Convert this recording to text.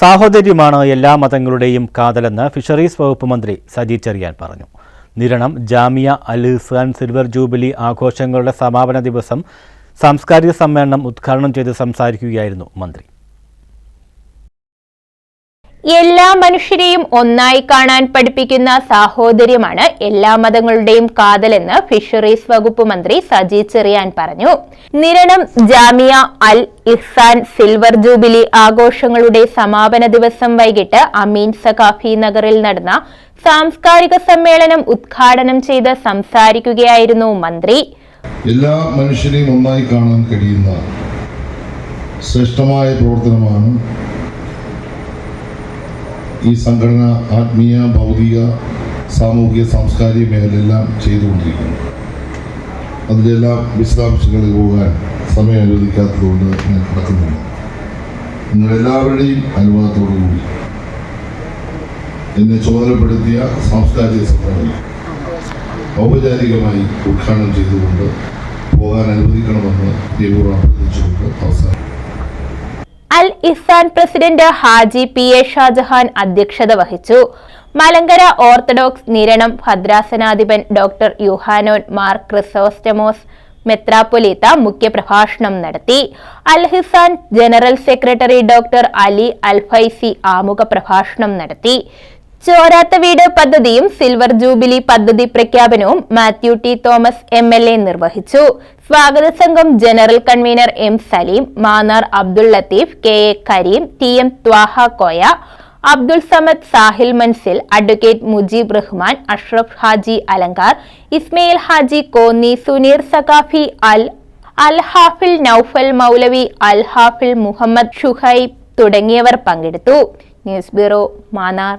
സാഹോദര്യമാണ് എല്ലാ മതങ്ങളുടെയും കാതലെന്ന് ഫിഷറീസ് വകുപ്പ് മന്ത്രി സജി ചെറിയാൻ പറഞ്ഞു. നിരണം ജാമിയ അൽ ഇസ്ലാൻ സിൽവർ ജൂബിലി ആഘോഷങ്ങളുടെ സമാപന ദിവസം സാംസ്കാരിക സമ്മേളനം ഉദ്ഘാടനം ചെയ്ത് സംസാരിക്കുകയായിരുന്നു മന്ത്രി. എല്ലാ മനുഷ്യരെയും ഒന്നായി കാണാൻ പഠിപ്പിക്കുന്ന സാഹോദര്യമാണ് എല്ലാ മതങ്ങളുടെയും കാതലെന്ന് ഫിഷറീസ് വകുപ്പ് മന്ത്രി സജി ചെറിയാൻ പറഞ്ഞു. നിരണം ജാമിയ അൽ ഇഹ്സാൻ സിൽവർ ജൂബിലി ആഘോഷങ്ങളുടെ സമാപന ദിവസം വൈകിട്ട് അമീൻ സഖാഫി നഗറിൽ നടന്ന സാംസ്കാരിക സമ്മേളനം ഉദ്ഘാടനം ചെയ്ത് സംസാരിക്കുകയായിരുന്നു മന്ത്രി. എല്ലാ മനുഷ്യരെയും ഒന്നായി കാണാൻ കഴിയുന്ന ശ്രേഷ്ഠമായ പ്രവർത്തനമാണ് ഈ സംഘടന ആത്മീയ ഭൗതിക സാമൂഹിക സാംസ്കാരിക മേഖലയെല്ലാം ചെയ്തുകൊണ്ടിരിക്കുന്നു. അതിലെല്ലാം വിശദാംശങ്ങളിൽ പോകാൻ സമയം അനുവദിക്കാത്തതുകൊണ്ട് ഞാൻ കിടക്കുന്നില്ല. നിങ്ങളെല്ലാവരുടെയും അനുവാദത്തോടു കൂടി എന്നെ ചുമതലപ്പെടുത്തിയ സാംസ്കാരിക സംഘടന ഔപചാരികമായി ഉദ്ഘാടനം ചെയ്തുകൊണ്ട് പോകാൻ അനുവദിക്കണമെന്ന് തീവ്രം അഭ്യർത്ഥിച്ചുകൊണ്ട് അവസാനം Isan president Haji P A Shajahan അധ്യക്ഷത വഹിച്ചു. മലങ്കര ഓർത്തഡോക്സ് നിരണം ഭദ്രാസനാധിപൻ ഡോക്ടർ യുഹാനോൻ മാർ ക്രിസോസ്റ്റമോസ് മെത്രാപ്പൊലീത്ത മുഖ്യപ്രഭാഷണം നടത്തി. Al Ihsan general secretary doctor Ali Alfaizi ആമുഖ പ്രഭാഷണം നടത്തി. ചോരാത്ത വീട് പദ്ധതിയും സിൽവർ ജൂബിലി പദ്ധതി പ്രഖ്യാപനവും Mathew T Thomas M L A നിർവഹിച്ചു. സ്വാഗത സംഘം general convener M Salim Mannar Abdul Latheef K A Kareem T M Thaha Koya Abdul Samad Sahil Manzil advocate Mujeeb Rahman Ashraf Haji Alankar Ismail Haji Konni Suneer Saqafi Al Al Hafil Naufal Maulavi Al Hafil Muhammad Shuhaib തുടങ്ങിയവർ പങ്കെടുത്തു. News bureau Mannar.